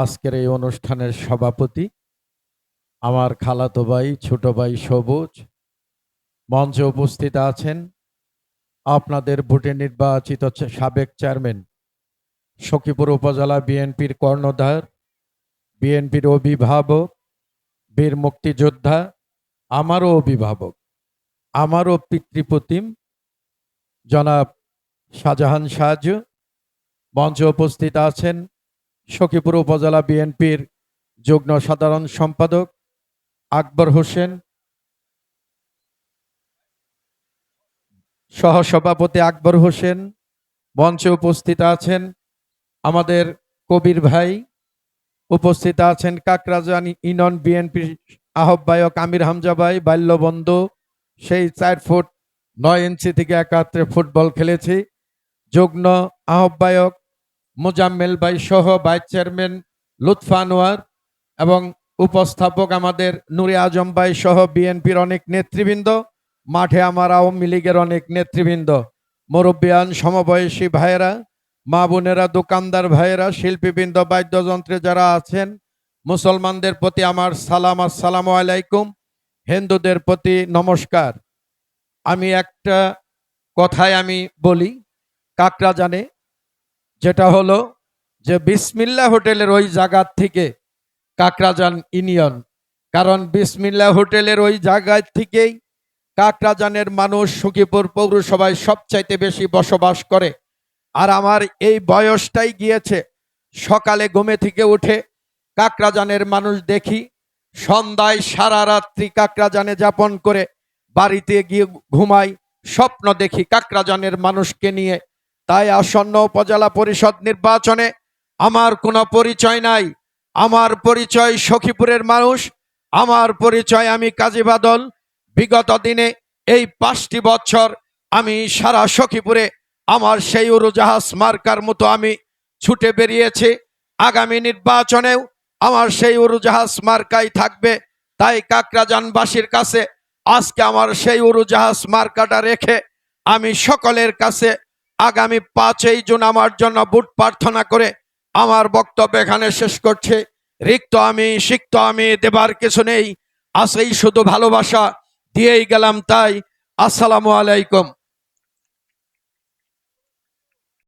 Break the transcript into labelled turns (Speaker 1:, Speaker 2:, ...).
Speaker 1: আজকের এই অনুষ্ঠানের সভাপতি আমার খালাতো ভাই, ছোট ভাই সবুজ মঞ্চে উপস্থিত আছেন আপনাদের ভোটে নির্বাচিত সাবেক চেয়ারম্যান সখীপুর উপজেলা বিএনপির কর্ণধার, বিএনপির অভিভাবক, বীর মুক্তিযোদ্ধা, আমারও অভিভাবক, আমারও পিতৃপ্রতিম জনাব শাহজাহান সাজ মঞ্চে উপস্থিত আছেন সখীপুর উপজেলা বিএনপির যুগ্ম সাধারণ সম্পাদক আকবর হোসেন, সহসভাপতি আকবর হোসেন, মঞ্চে উপস্থিত আছেন আমাদের কবির ভাই, উপস্থিত আছেন কাকরাজান ইনন বিএনপির আহ্বায়ক আমির হামজা ভাই, বাল্যবন্ধু, সেই চার ফুট নয় ইঞ্চি থেকে একাত্রে ফুটবল খেলেছি, যুগ্ম আহ্বায়ক মোজাম্মেল ভাই সহ ভাইস চেয়ারম্যান লুৎফা আনোয়ার এবং উপস্থাপক আমাদের নুরে আজম ভাই সহ বিএনপির অনেক নেতৃবৃন্দ, মাঠে আমার আওয়ামী লীগের অনেক নেতৃবৃন্দ, মুরব্বিয়ান, সমবয়সী ভাইয়েরা, মা বোনেরা, দোকানদার ভাইয়েরা, শিল্পীবৃন্দ, বাদ্যযন্ত্রে যারা আছেন, মুসলমানদের প্রতি আমার সালাম, আসসালামু আলাইকুম, হিন্দুদের প্রতি নমস্কার। আমি একটা কথায় আমি বলি কাকরা জানে যেটা হলো যে বিসমিল্লা হোটেলের ওই জায়গার থেকে কাকরাজান ইউনিয়ন। কারণ বিসমিল্লা হোটেলের ওই জায়গায় থেকেই কাকরাজানের মানুষ সুখীপুর পৌরসভায় সবচাইতে বেশি বসবাস করে। আর আমার এই বয়সটাই গিয়েছে, সকালে ঘুমে থেকে উঠে কাকরাজানের মানুষ দেখি সন্ধ্যায় সারা রাত্রি কাকরাজানে যাপন করে বাড়িতে গিয়ে ঘুমাই, স্বপ্ন দেখি কাকরাজানের মানুষকে নিয়ে তাই আসন্ন উপজেলা পরিষদ নির্বাচনে আমার কোনো পরিচয় নাই। আমার পরিচয় সখীপুরের মানুষ। আমার পরিচয় আমি কাজী বাদল। বিগত দিনে এই পাঁচটি বছর আমি সারা সখীপুরে আমার সেই উড়োজাহাজ মার্কার মতো আমি ছুটে বেরিয়েছি। আগামী নির্বাচনেও আমার সেই উড়োজাহাজ মার্কাই থাকবে। তাই কাকরাজানবাসীর কাছে আজকে আমার সেই উড়োজাহাজ মার্কাটা রেখে আমি সকলের কাছে আগামী পাঁচই জুন আমার জন্য বুট প্রার্থনা করে আমার বক্তব্য এখানে শেষ করছে। রিক্ত আমি, সিক্ত আমি, দেবার কিছু নেই। আসেই শুধু ভালোবাসা দিয়েই গেলাম তাই। আসসালামু আলাইকুম।